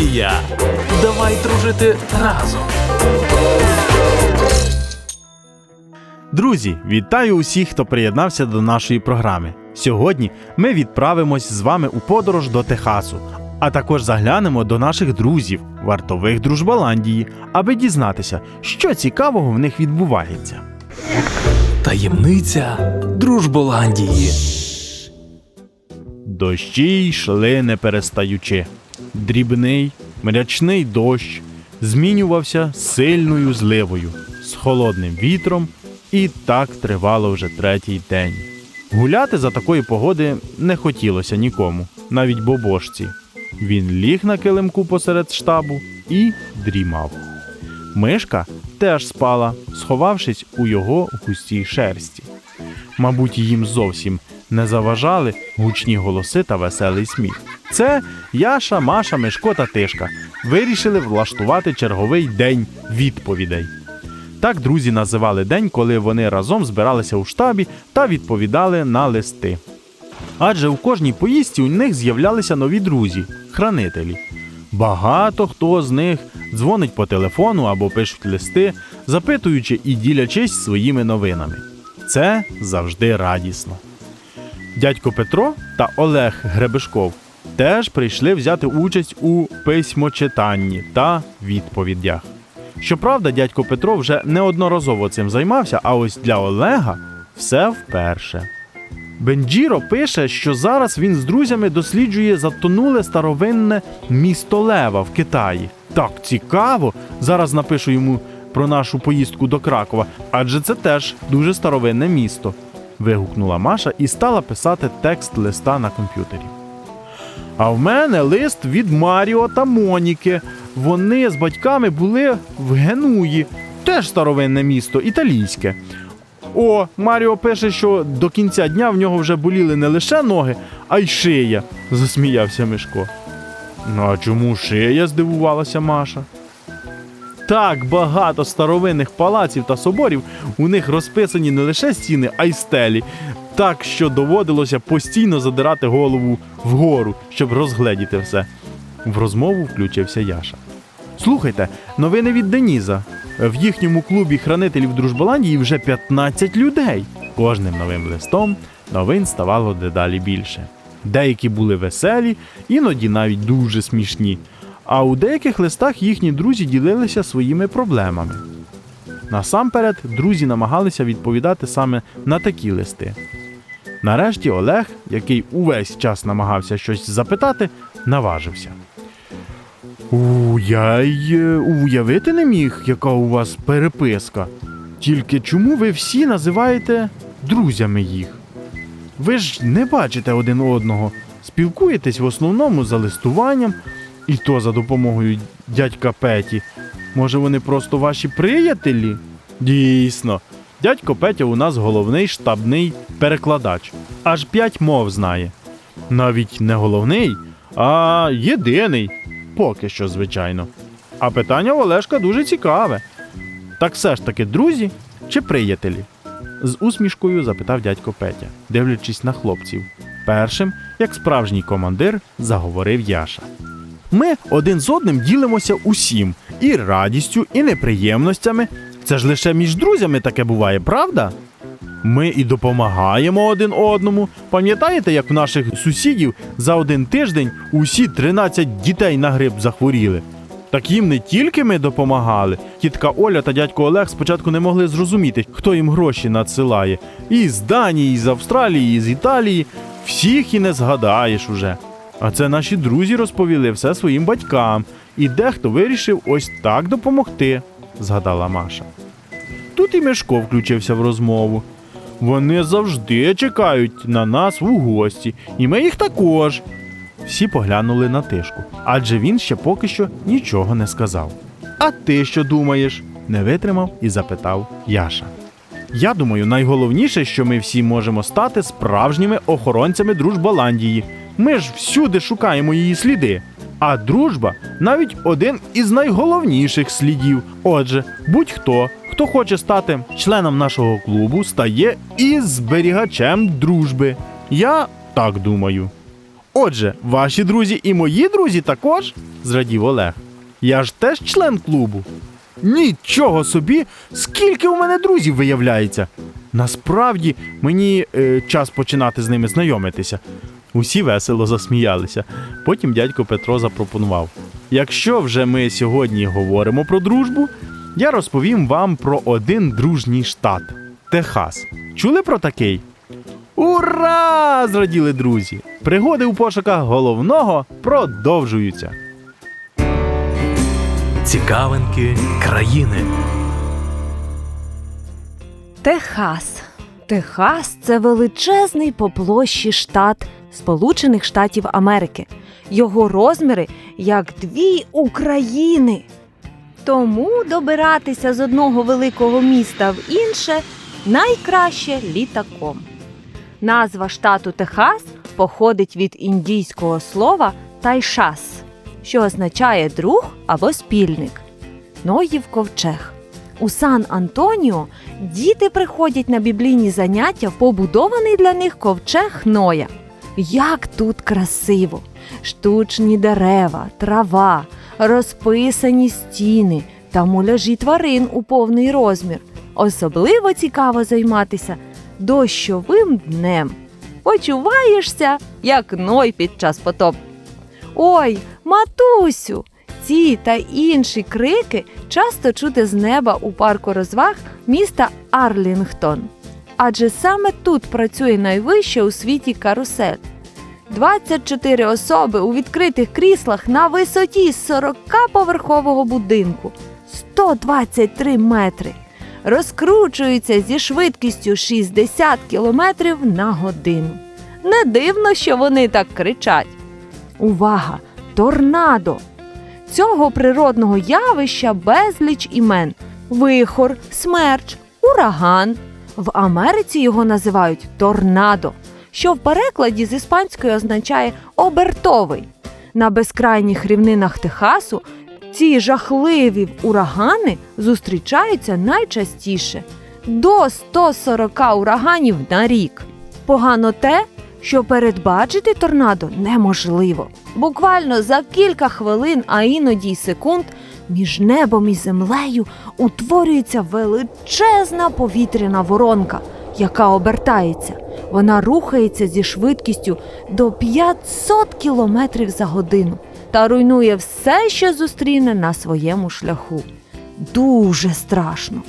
Дружболандія. Давай дружити разом. Друзі, вітаю усіх, хто приєднався до нашої програми. Сьогодні ми відправимось з вами у подорож до Техасу, а також заглянемо до наших друзів, вартових Дружбаландії, аби дізнатися, що цікавого в них відбувається. Таємниця Дружболандії. Дощі йшли не перестаючи. Дрібний, мрячний дощ змінювався сильною зливою, з холодним вітром, і так тривало вже третій день. Гуляти за такої погоди не хотілося нікому, навіть бобошці. Він ліг на килимку посеред штабу і дрімав. Мишка теж спала, сховавшись у його густій шерсті. Мабуть, їм зовсім не заважали гучні голоси та веселий сміх. Це Яша, Маша, Мишко та Тишка вирішили влаштувати черговий день відповідей. Так друзі називали день, коли вони разом збиралися у штабі та відповідали на листи. Адже у кожній поїздці у них з'являлися нові друзі, хранителі. Багато хто з них дзвонить по телефону або пишуть листи, запитуючи і ділячись своїми новинами. Це завжди радісно. Дядько Петро та Олег Гребешков теж прийшли взяти участь у письмочитанні та відповідях. Щоправда, дядько Петро вже неодноразово цим займався, а ось для Олега все вперше. Бенджіро пише, що зараз він з друзями досліджує затонуле старовинне місто Лева в Китаї. Так цікаво! Зараз напишу йому про нашу поїздку до Кракова, адже це теж дуже старовинне місто. Вигукнула Маша і стала писати текст листа на комп'ютері. А в мене лист від Маріо та Моніки. Вони з батьками були в Генуї, теж старовинне місто, італійське. О, Маріо пише, що до кінця дня в нього вже боліли не лише ноги, а й шия, засміявся Мишко. Ну а чому шия? здивувалася Маша. Так багато старовинних палаців та соборів у них розписані не лише стіни, а й стелі, так що доводилося постійно задирати голову вгору, щоб розгледіти все. В розмову включився Яша. Слухайте, новини від Деніза. В їхньому клубі хранителів Дружбаландії вже 15 людей. Кожним новим листом новин ставало дедалі більше. Деякі були веселі, іноді навіть дуже смішні. А у деяких листах їхні друзі ділилися своїми проблемами. Насамперед, друзі намагалися відповідати саме на такі листи. Нарешті Олег, який увесь час намагався щось запитати, наважився. У, я й е, уявити не міг, яка у вас переписка. Тільки чому ви всі називаєте друзями їх? Ви ж не бачите один одного, спілкуєтесь в основному за листуванням, і то за допомогою дядька Петі. Може, вони просто ваші приятелі? Дійсно, дядько Петя у нас головний штабний перекладач. Аж п'ять мов знає. Навіть не головний, а єдиний. Поки що, звичайно. А питання Олешка дуже цікаве. Так все ж таки, друзі чи приятелі? З усмішкою запитав дядько Петя, дивлячись на хлопців. Першим, як справжній командир, заговорив Яша. Ми один з одним ділимося усім і радістю, і неприємностями. Це ж лише між друзями таке буває, правда? Ми і допомагаємо один одному. Пам'ятаєте, як в наших сусідів за один тиждень усі 13 дітей на грип захворіли? Так їм не тільки ми допомагали. Тітка Оля та дядько Олег спочатку не могли зрозуміти, хто їм гроші надсилає. І з Данії, і з Австралії, і з Італії. Всіх і не згадаєш уже. А це наші друзі розповіли все своїм батькам, і дехто вирішив ось так допомогти, згадала Маша. Тут і Мишко включився в розмову. Вони завжди чекають на нас в гості, і ми їх також. Всі поглянули на тишку, адже він ще поки що нічого не сказав. А ти що думаєш? не витримав і запитав Яша. Я думаю, найголовніше, що ми всі можемо стати справжніми охоронцями Дружбаландії. Ми ж всюди шукаємо її сліди. А дружба навіть один із найголовніших слідів. Отже, будь-хто, хто хоче стати членом нашого клубу, стає і зберігачем дружби. Я так думаю. Отже, ваші друзі і мої друзі також? зрадів Олег. Я ж теж член клубу. Нічого собі, скільки у мене друзів виявляється. Насправді мені е, час починати з ними знайомитися. Усі весело засміялися. Потім дядько Петро запропонував: якщо вже ми сьогодні говоримо про дружбу, я розповім вам про один дружній штат Техас. Чули про такий? Ура! зраділи друзі! Пригоди у пошуках головного продовжуються. Цікавинки країни. Техас. Техас це величезний по площі штат Сполучених Штатів Америки. Його розміри як дві України. Тому добиратися з одного великого міста в інше найкраще літаком. Назва штату Техас походить від індійського слова тайшас, що означає друг або спільник. Ноїв ковчег. У Сан Антоніо діти приходять на біблійні заняття в побудований для них ковчег Ноя. Як тут красиво! Штучні дерева, трава, розписані стіни та муляжі тварин у повний розмір. Особливо цікаво займатися дощовим днем. Почуваєшся, як Ной під час потопу. Ой, матусю! Ці та інші крики часто чути з неба у парку розваг міста Арлінгтон. Адже саме тут працює найвища у світі карусель. 24 особи у відкритих кріслах на висоті 40-поверхового будинку 123 метри. Розкручуються зі швидкістю 60 км на годину. Не дивно, що вони так кричать. Увага! Торнадо! Цього природного явища безліч імен: вихор, смерч, ураган. В Америці його називають торнадо, що в перекладі з іспанської означає обертовий. На безкрайніх рівнинах Техасу ці жахливі урагани зустрічаються найчастіше до 140 ураганів на рік. Погано те, що передбачити торнадо неможливо. Буквально за кілька хвилин, а іноді й секунд, між небом і землею утворюється величезна повітряна воронка, яка обертається. Вона рухається зі швидкістю до 500 км за годину та руйнує все, що зустріне на своєму шляху. Дуже страшно.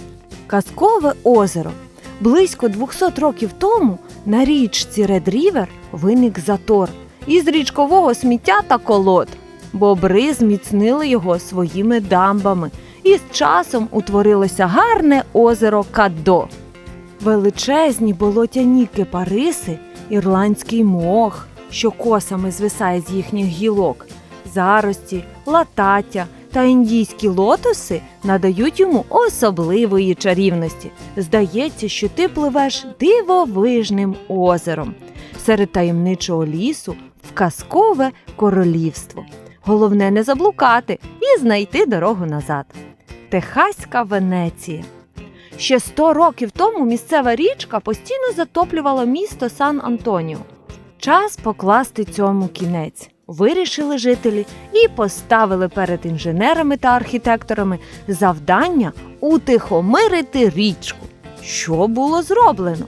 Казкове озеро. Близько 200 років тому на річці Ред Рівер виник затор із річкового сміття та колод. Бобри зміцнили його своїми дамбами, і з часом утворилося гарне озеро Кадо. Величезні болотяні кипариси, ірландський мох, що косами звисає з їхніх гілок, зарості, латаття та індійські лотоси надають йому особливої чарівності. Здається, що ти пливеш дивовижним озером серед таємничого лісу в казкове королівство. Головне не заблукати і знайти дорогу назад. Техаська Венеція. Ще 100 років тому місцева річка постійно затоплювала місто Сан Антоніо. Час покласти цьому кінець. Вирішили жителі і поставили перед інженерами та архітекторами завдання утихомирити річку. Що було зроблено?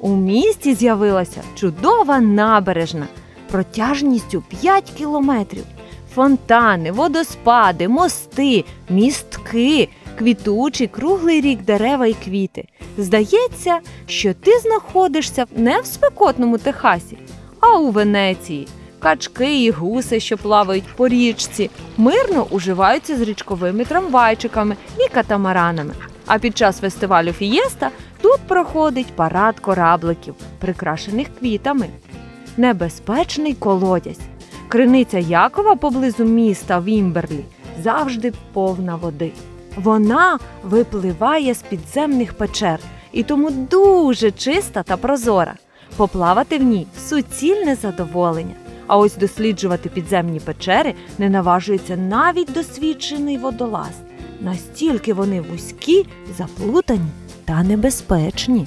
У місті з'явилася чудова набережна протяжністю 5 кілометрів. Фонтани, водоспади, мости, містки, квітучі круглий рік дерева і квіти. Здається, що ти знаходишся не в спекотному Техасі, а у Венеції. Качки і гуси, що плавають по річці, мирно уживаються з річковими трамвайчиками і катамаранами. А під час фестивалю Фієста тут проходить парад корабликів, прикрашених квітами. Небезпечний колодязь. Криниця Якова поблизу міста Вімберлі завжди повна води. Вона випливає з підземних печер і тому дуже чиста та прозора. Поплавати в ній суцільне задоволення. А ось досліджувати підземні печери не наважується навіть досвідчений водолаз. Настільки вони вузькі, заплутані та небезпечні.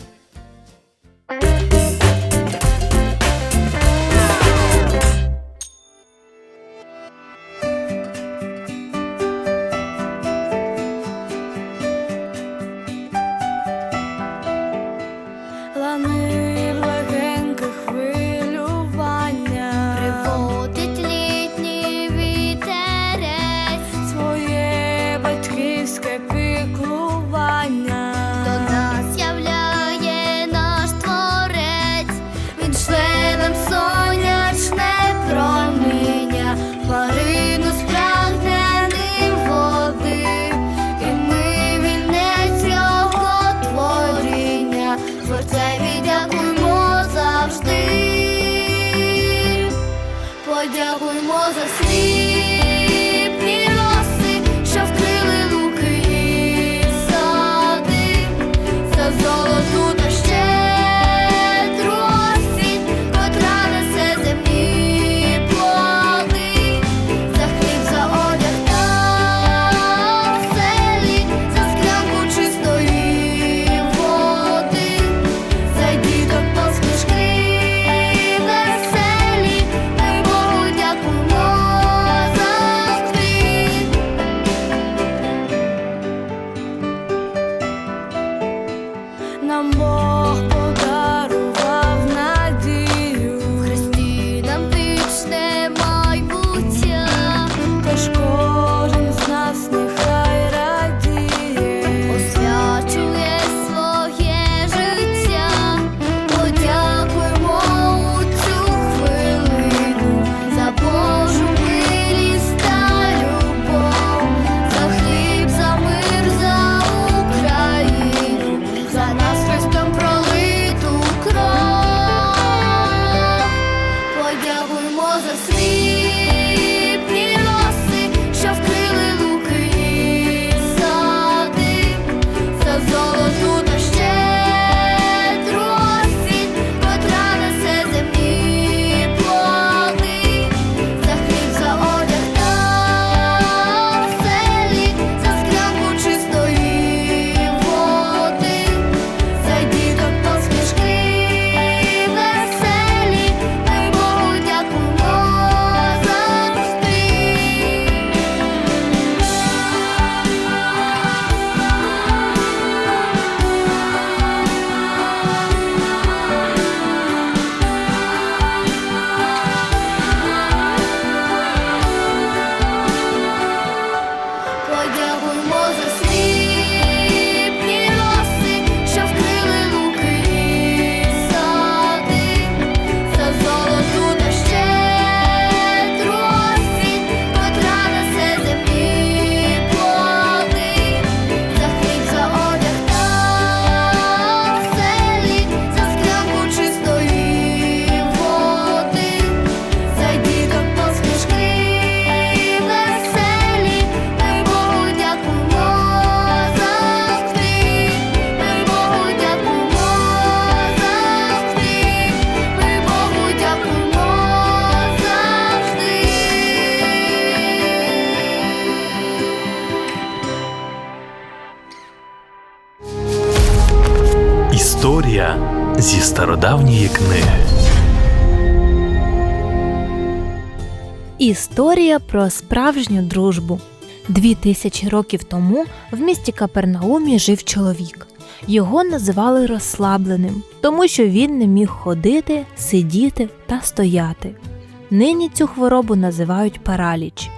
Стародавньої книги. Історія про справжню дружбу. Дві тисячі років тому в місті Капернаумі жив чоловік. Його називали розслабленим, тому що він не міг ходити, сидіти та стояти. Нині цю хворобу називають параліч.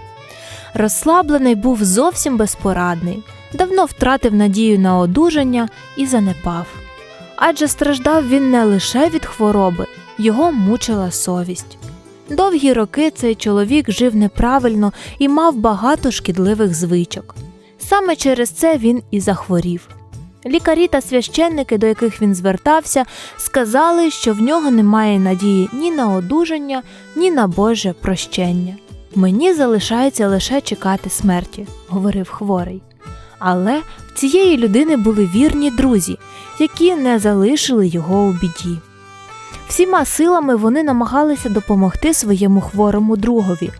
Розслаблений був зовсім безпорадний, давно втратив надію на одужання і занепав. Адже страждав він не лише від хвороби, його мучила совість. Довгі роки цей чоловік жив неправильно і мав багато шкідливих звичок. Саме через це він і захворів. Лікарі та священники, до яких він звертався, сказали, що в нього немає надії ні на одужання, ні на Боже прощення. Мені залишається лише чекати смерті, говорив хворий. Але в цієї людини були вірні друзі, які не залишили його у біді. Всіма силами вони намагалися допомогти своєму хворому другові.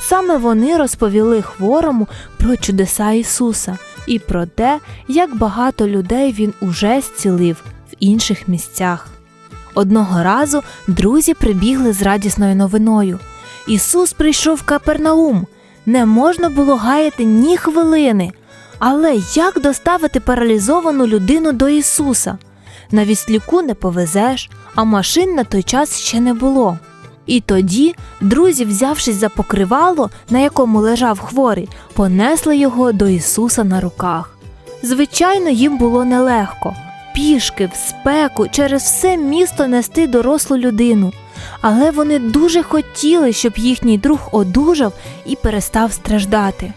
Саме вони розповіли хворому про чудеса Ісуса і про те, як багато людей Він уже зцілив в інших місцях. Одного разу друзі прибігли з радісною новиною. Ісус прийшов в Капернаум. Не можна було гаяти ні хвилини. Але як доставити паралізовану людину до Ісуса? На віслюку не повезеш, а машин на той час ще не було. І тоді друзі, взявшись за покривало, на якому лежав хворий, понесли його до Ісуса на руках. Звичайно, їм було нелегко пішки, в спеку, через все місто нести дорослу людину. Але вони дуже хотіли, щоб їхній друг одужав і перестав страждати.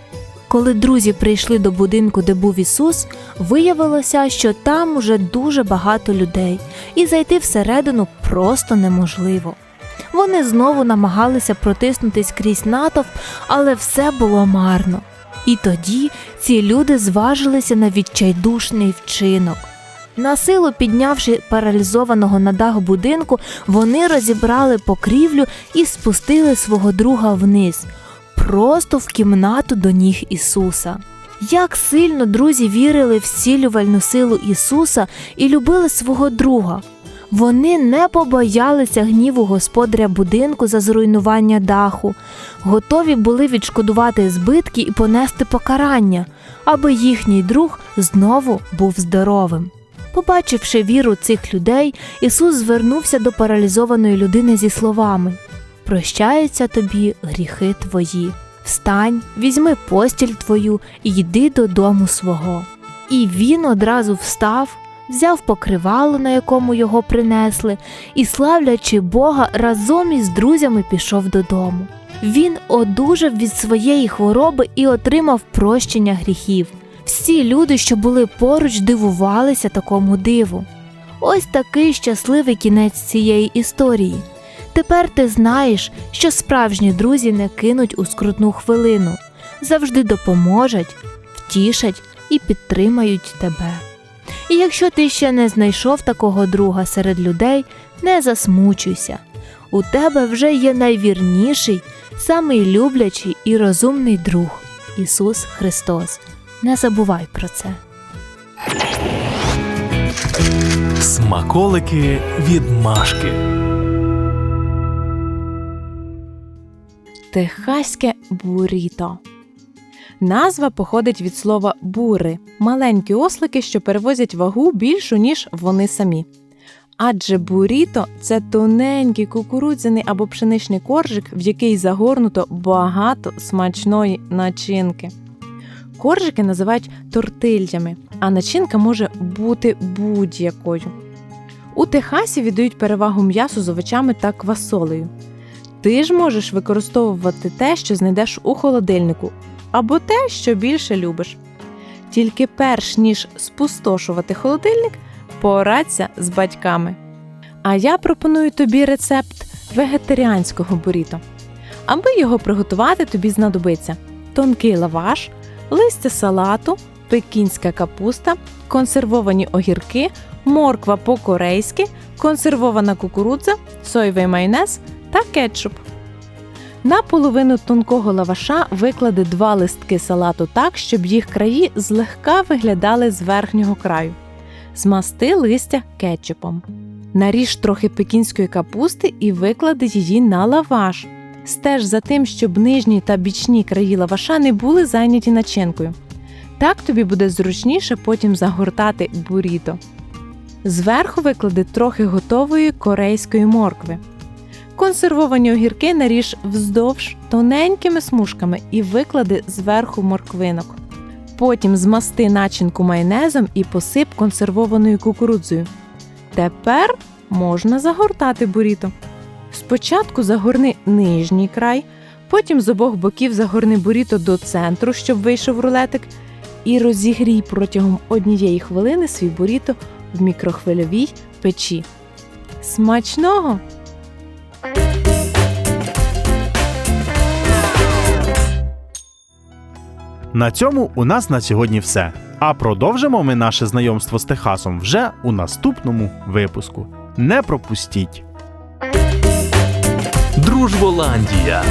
Коли друзі прийшли до будинку, де був Ісус, виявилося, що там уже дуже багато людей, і зайти всередину просто неможливо. Вони знову намагалися протиснутись крізь натовп, але все було марно. І тоді ці люди зважилися на відчайдушний вчинок. Насилу піднявши паралізованого на дах будинку, вони розібрали покрівлю і спустили свого друга вниз, просто в кімнату до ніг Ісуса. Як сильно друзі вірили в зцілювальну силу Ісуса і любили свого друга. Вони не побоялися гніву господаря будинку за зруйнування даху, готові були відшкодувати збитки і понести покарання, аби їхній друг знову був здоровим. Побачивши віру цих людей, Ісус звернувся до паралізованої людини зі словами: Прощаються тобі гріхи твої. Встань, візьми постіль твою і йди додому свого. І він одразу встав, взяв покривало, на якому його принесли, і, славлячи Бога, разом із друзями пішов додому. Він одужав від своєї хвороби і отримав прощення гріхів. Всі люди, що були поруч, дивувалися такому диву. Ось такий щасливий кінець цієї історії. Тепер ти знаєш, що справжні друзі не кинуть у скрутну хвилину, завжди допоможуть, втішать і підтримають тебе. І якщо ти ще не знайшов такого друга серед людей, не засмучуйся. У тебе вже є найвірніший, самий люблячий і розумний друг Ісус Христос. Не забувай про це. Смаколики від Машки. Техаське буріто. Назва походить від слова бури маленькі ослики, що перевозять вагу більшу, ніж вони самі. Адже буріто це тоненький кукурудзяний або пшеничний коржик, в який загорнуто багато смачної начинки. Коржики називають тортильями, а начинка може бути будь-якою. У Техасі віддають перевагу м'ясу з овочами та квасолею. Ти ж можеш використовувати те, що знайдеш у холодильнику, або те, що більше любиш. Тільки перш ніж спустошувати холодильник, порадься з батьками. А я пропоную тобі рецепт вегетаріанського буріто. Аби його приготувати, тобі знадобиться тонкий лаваш, листя салату, пекінська капуста, консервовані огірки, морква по-корейськи, консервована кукурудза, соєвий майонез та кетчуп. На половину тонкого лаваша виклади два листки салату так, щоб їх краї злегка виглядали з верхнього краю. Змасти листя кетчупом. Наріж трохи пекінської капусти і виклади її на лаваш. Стеж за тим, щоб нижні та бічні краї лаваша не були зайняті начинкою. Так тобі буде зручніше потім загортати буріто. Зверху виклади трохи готової корейської моркви. Консервовані огірки наріж вздовж тоненькими смужками і виклади зверху морквинок. Потім змасти начинку майонезом і посип консервованою кукурудзою. Тепер можна загортати буріто. Спочатку загорни нижній край, потім з обох боків загорни буріто до центру, щоб вийшов рулетик, і розігрій протягом однієї хвилини свій буріто в мікрохвильовій печі. Смачного! На цьому у нас на сьогодні все. А продовжимо ми наше знайомство з Техасом вже у наступному випуску. Не пропустіть! Дружболандія.